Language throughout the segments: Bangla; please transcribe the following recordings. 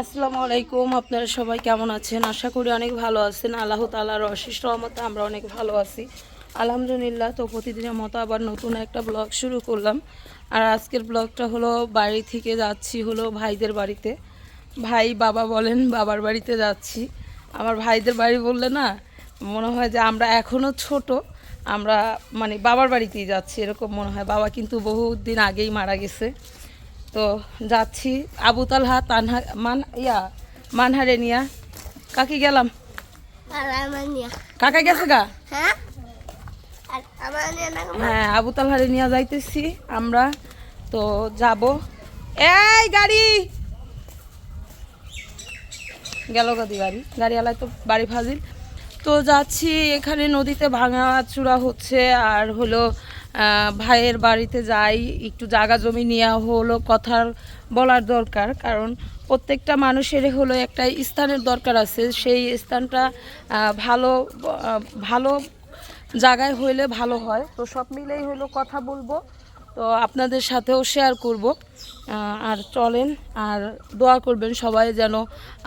আসসালামু আলাইকুম, আপনারা সবাই কেমন আছেন? আশা করি অনেক ভালো আছেন। আল্লাহ তালার অশিষ্ট রহমতে আমরা অনেক ভালো আছি। আলহামদুলিল্লাহ, তো প্রতিদিনের মতো আবার নতুন একটা ব্লগ শুরু করলাম। আর আজকের ব্লগটা হলো বাড়ি থেকে যাচ্ছি হলো ভাইদের বাড়িতে। ভাই, বাবা বলেন, বাবার বাড়িতে যাচ্ছি। আমার ভাইদের বাড়ি বললে না, মনে হয় যে আমরা এখনও ছোট, আমরা মানে বাবার বাড়িতেই যাচ্ছি, এরকম মনে হয়। বাবা কিন্তু বহুত দিন আগেই মারা গেছে। তো যাচ্ছি আবু তালহা তানহা মান ইয়া মানহারে নিয়া। কাকি গেলাম। কাকা গেছে গা? হ্যাঁ? হ্যাঁ আবু তালহারে নিয়ে যাইতেছি আমরা। তো যাব। এই গাড়ি! গেল গাদি গাড়ি গাড়িওয়ালায় তো বাড়ি ফাজিল। তো যাচ্ছি এখানে নদীতে ভাঙা চূড়া হচ্ছে আর হলো ভাইয়ের বাড়িতে যাই, একটু জায়গা জমি নেওয়া হলো, কথার বলার দরকার। কারণ প্রত্যেকটা মানুষের হলো একটা স্থানের দরকার আছে। সেই স্থানটা ভালো ভালো জায়গায় হইলে ভালো হয়। তো সব মিলেই হলো কথা বলব। তো আপনাদের সাথেও শেয়ার করব। আর চলেন, আর দোয়া করবেন সবাই যেন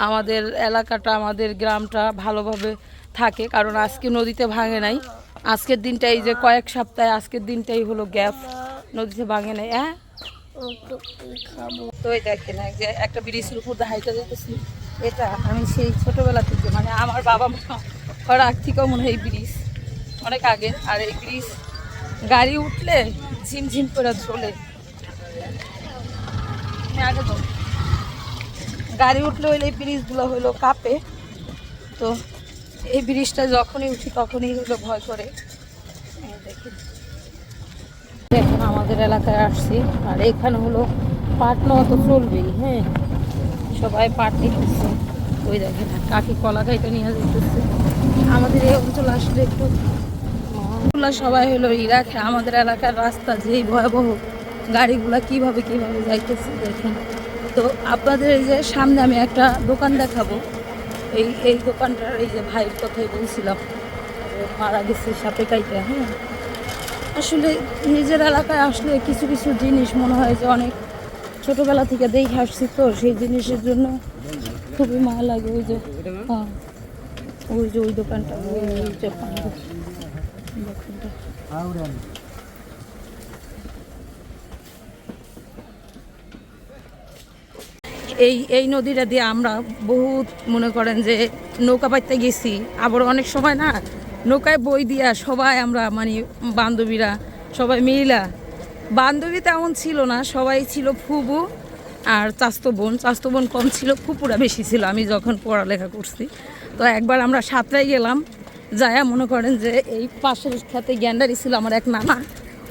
আমাদের এলাকাটা, আমাদের গ্রামটা ভালোভাবে থাকে। কারণ আজকে নদীতে ভাঙে নাই। আজকের দিনটাই যে কয়েক সপ্তাহে আজকের দিনটাই হলো গ্যাপ। নদীতে ভাঙে নাই হ্যাঁ? তো এই একটা ব্রিজের উপর যেতেছি এটা আমি সেই ছোটবেলা থেকে মানে আমার বাবা মনে হয় এই ব্রিজ। অনেক আগে, আর এই ব্রিজ গাড়ি উঠলে ঝিমঝিম করে আমি আগে তো গাড়ি উঠলে হইলে এই ব্রিজগুলো হইল কাঁপে। তো এই ব্রিজটা যখনই উঠি তখনই হলো ভয় করে। দেখেন। এখন আমাদের এলাকায় আসছি। আর এখানে হলো পাট নেওয়া তো চলবেই হ্যাঁ? সবাই পাট নিতেছে। ওই আর কাকি কলা খাইতে নিয়ে যেতেছে আমাদের এই অঞ্চল আসলে একটু সবাই হলো ই রাখে। আমাদের এলাকার রাস্তা যেই ভয়াবহ গাড়িগুলা কীভাবে কীভাবে যাইতেছে দেখেন। তো আপনাদের এই যে সামনে আমি একটা দোকান দেখাবো। এই এই দোকানটার এই যে ভাইয়ের কথাই বলছিলাম। মারা গেছে সাপে কাইতে হ্যাঁ? আসলে নিজের এলাকায় আসলে কিছু কিছু জিনিস মনে হয় যে অনেক ছোটবেলা থেকে দেখে আসছি তো, সেই জিনিসের জন্য খুবই মায়া লাগে ওই যে হ্যাঁ। ওই যে ওই দোকানটা ওই দোকানটা। এই এই নদীটা দিয়ে আমরা বহুত মনে করেন যে নৌকা পাইতে গেছি। আবার অনেক সময় না নৌকায় বই দিয়া সবাই আমরা মানে বান্ধবীরা সবাই মিলা বান্ধবী তেমন ছিল না, সবাই ছিল ফুবু আর চাস্তো বোন। চাস্তো বোন কম ছিল, ফুপুরা বেশি ছিল। আমি যখন পড়ালেখা করছি, তো একবার আমরা সাতটায় গেলাম। যায়া মনে করেন যে এই পাশের সাথে গ্যান্ডারি ছিল আমার এক নানা।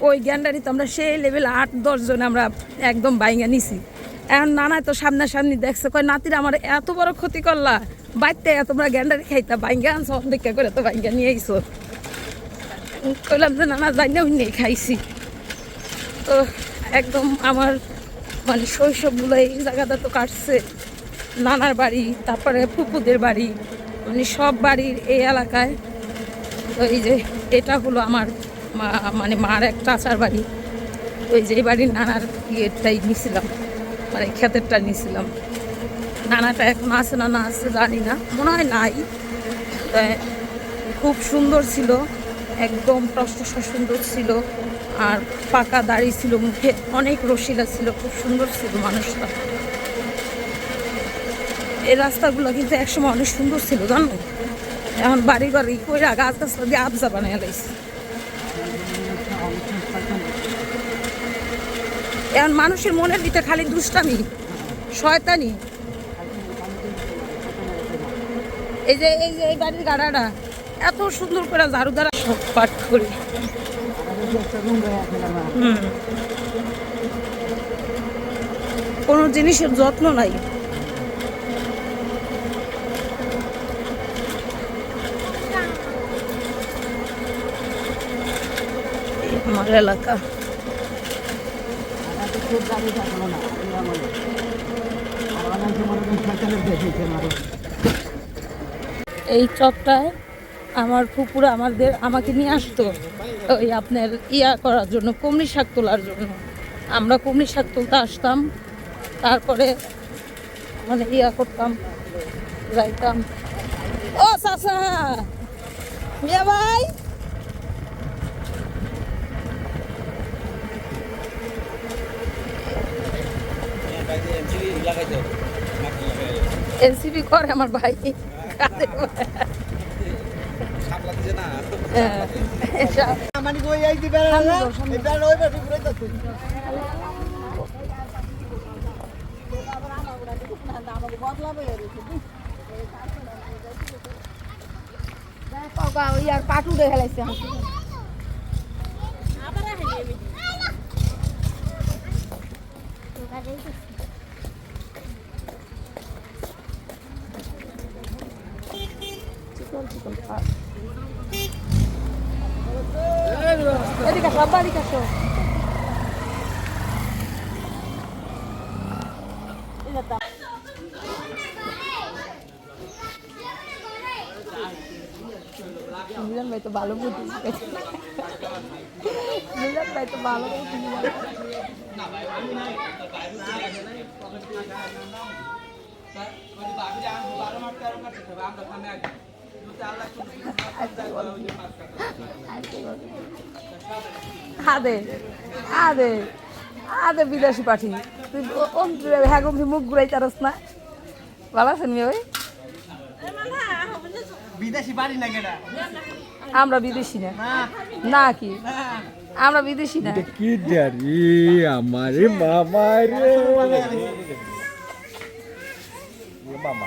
ওই গ্যান্ডারিতে আমরা সেই লেভেল আট দশজন আমরা একদম বাইঙ্গা নিছি। এখন নানায় তো সামনাসামনি দেখছে, কয়, নাতির আমার এত বড় ক্ষতি করলা বাইতে তোমরা গ্যান্ডারি খাইতা বাইঙ্গা আনছো অনেকা করে তো বাইঙ্গা নিয়ে আইসো কইলাম যে, নানা যাই না নিয়ে খাইছি। তো একদম আমার মানে শৈশবগুলো এই জায়গাটা তো কাটছে। নানার বাড়ি, তারপরে ফুপুদের বাড়ি মানে সব বাড়ির এই এলাকায়। তো এই যে, এটা হলো আমার মানে মার এক চাচার বাড়ি। তো ওই যে, এই বাড়ির নানার ইয়েটাই নিছিলাম। মানে ক্ষেতেরটা নিছিলাম নানাটা এখন আছে না না আছে, জানি না। মনে হয় নাই। খুব সুন্দর ছিল। একদম প্রশ্নসা সুন্দর ছিল। আর পাকা দাড়ি ছিল মুখে। অনেক রসিলা ছিল। খুব সুন্দর ছিল মানুষটা। এই রাস্তাগুলো কিন্তু একসময় অনেক সুন্দর ছিল, জানো? এখন বাড়ি বাড়ি কইরা গাছ গাছটা দিয়ে আবজা বানাই লাইছে। এখন মানুষের মনের ভিতরে খালি দুষ্টামি, শয়তানি। এই যে এই যে, এই বাড়ির গাড়াটা, এত সুন্দর করে ঝাড়ু দ্বারা সব পাঠ করি। কোনো জিনিসের যত্ন নাই। আমার এলাকা। এই চকটায় আমার ফুপুরা আমাদের, আমাকে নিয়ে আসতো ওই আপনার ইয়া করার জন্য কুমড়ি শাক তোলার জন্য। আমরা কুমড়ি শাক তুলতে আসতাম, তারপরে মানে ইয়া করতাম যাইতাম ও চাচা! মিয়া ভাই! এনসিপি করে আমার ভাই কাজে করে। হ্যাঁ, এসব। মানে কই এই দিবে না এটা ওই পাশে ঘুরে যাচ্ছে ইয়ার পাটু দেখে লাইছে এদিকে আসো আব্বা এদিকে আসো মিলন ভাই তো ভালো বুদ্ধি শিখেছে। আদে আদে আদে বিদেশি পাঠি। তুই হ্যাঁ গম্ভীর মুখ ঘুরাই চারস না। ভালো আছেন মেয়ে ওই বিদেশি বাড়ি না কেডা? আমরা বিদেশি না। না। কি? আমরা বিদেশি না। কি জারি আমারে বাবা রে বাবা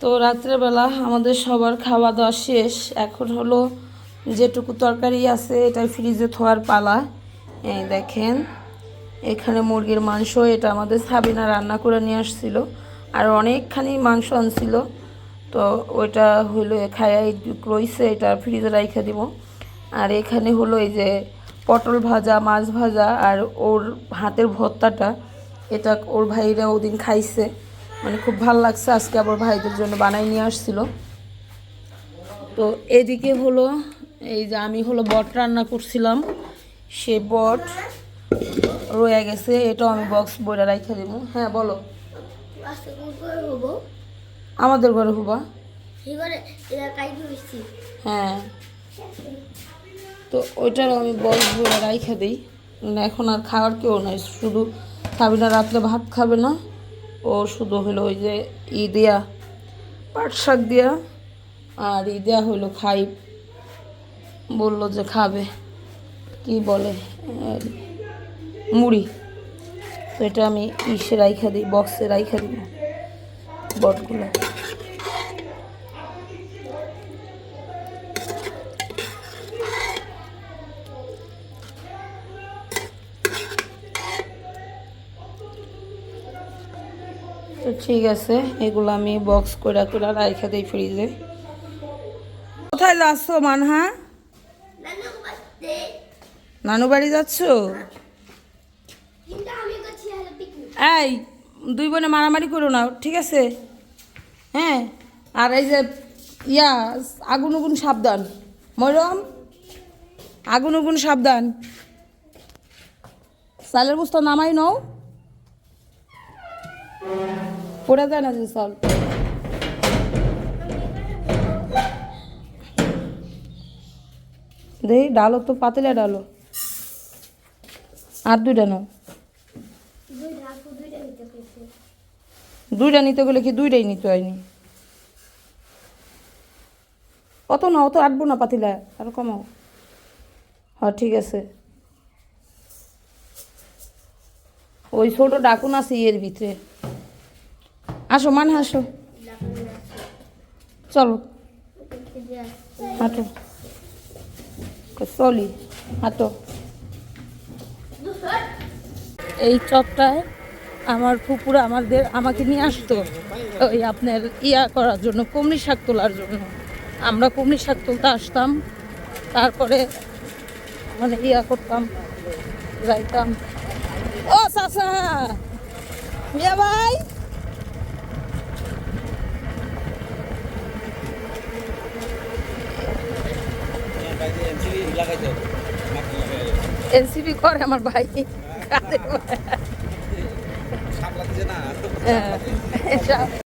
তো রাত্রেবেলা আমাদের সবার খাওয়া দাওয়া শেষ। এখন হলো যেটুকু তরকারি আছে এটা ফ্রিজে থোয়ার পালা। এই দেখেন, এখানে মুরগির মাংস, এটা আমাদের সাবিনা রান্না করে নিয়ে আসছিল। আর অনেকখানি মাংস আনছিল। তো ওইটা হলো খায়াই রইছে, এটা ফ্রিজে রাইখে দিব। আর এখানে হলো এই যে পটল ভাজা, মাছ ভাজা আর ওর হাতের ভর্তাটা, এটা ওর ভাইরা ওদিন খাইছে। মানে খুব ভালো লাগছে আজকে আবার ভাইদের জন্য বানাই নিয়ে আসছিল। তো এদিকে হলো এই যে আমি হলো বট রান্না করছিলাম সে বট রয়ে গেছে এটাও আমি বক্স বইটা রাইখে দেবো হ্যাঁ বলো। আমাদের ঘরে হুবা। হ্যাঁ। তো ওইটারও আমি বক্স বইটা রাইখে দিই। এখন আর খাওয়ার কেউ নাই শুধু সাবিনা রাত্রে ভাত খাবে না। ও শুধু হলো ওই যে ই দিয়া, পাট শাক দিয়া, আর ই দেয়া হইল খাই। বলল যে খাবে, কি বলে মুড়ি। তো এটা আমি ইসে রাইখা দিই বক্সে রাইখা দিব বটগুলো তো ঠিক আছে, এগুলো আমি বক্স করে করে রাইখা দিই ফ্রিজে কোথায় যাচ্ছ, মানহা? নানু বাড়ি যাচ্ছ? এই, দুই বোনে মারামারি করো না, ঠিক আছে? হ্যাঁ আর এই যে, ইয়া, আগুন উগুন সাবধান। মরম, আগুন উগুন সাবধান। চালের বস্তা নামাই নাও। পড়ে যায় না চাল দেখি ডালো তো, পাতলা ডালো। আর দুইটা নাও। দুইটা নিতে কইছে দুইটা নিতে গেলে কি দুইটাই নিতে হয়নি? অত না, অত আটবো না পাতিলা, আর কমাও। হ্যাঁ ঠিক আছে। ওই ছোট ডাকুন আছে ইয়ের ভিতরে। আসো মানে আসো। চলো। হাঁটো। চলি, হাঁটো। এই চটটায় আমার ফুপুরা আমাদের, আমাকে নিয়ে আসতো। ওই আপনার ইয়া করার জন্য কুমড়ি শাক তোলার জন্য। আমরা কুমড়ি শাক তুলতে আসতাম। তারপরে মানে ইয়া করতাম, যাইতাম। ও, চাচা! মিয়া ভাই! এনসিপি করে আমার ভাই।